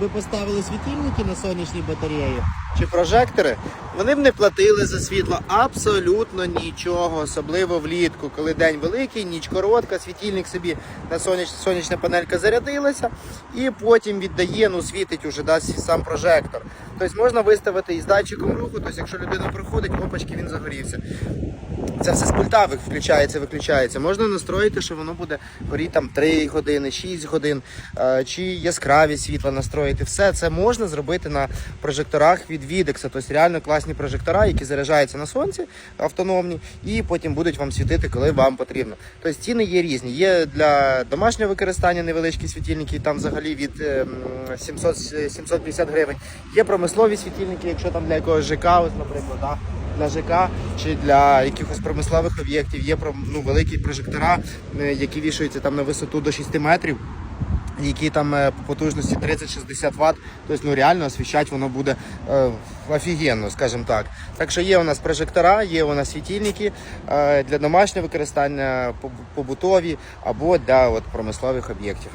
би поставили світильники на сонячні батареї чи прожектори, вони б не платили за світло абсолютно нічого, особливо влітку, коли день великий, ніч коротка, світильник собі на соняч, сонячна панелька зарядилася, і потім віддає, ну світить уже дасть сам прожектор. Тобто можна виставити із датчиком руху, тобто якщо людина проходить, опачки він загорівся. Це все з пульта включається, виключається. Можна настроїти, що воно буде горіти там 3 години, 6 годин, е, чи яскравість світла настроїти. Все це можна зробити на прожекторах від Відекса. Тобто реально класні прожектора, які заряджаються на сонці автономні, і потім будуть вам світити, коли вам потрібно. Тобто ціни є різні. Є для домашнього використання невеличкі світильники, там взагалі від ем, 700, 750 гривень. Є промислові світильники, якщо там для якогось ЖК, ось, наприклад. Да? для ЖК чи для якихось промислових об'єктів. Є ну, великі прожектора, е, які вішаються там на висоту до 6 метрів. Які там е, по потужності 30-60 Вт, тобто ну реально освіщати воно буде е, офігенно, скажімо так. Так що є у нас прожектора, є у нас світильники е, для домашнього використання, побутові або для от, промислових об'єктів.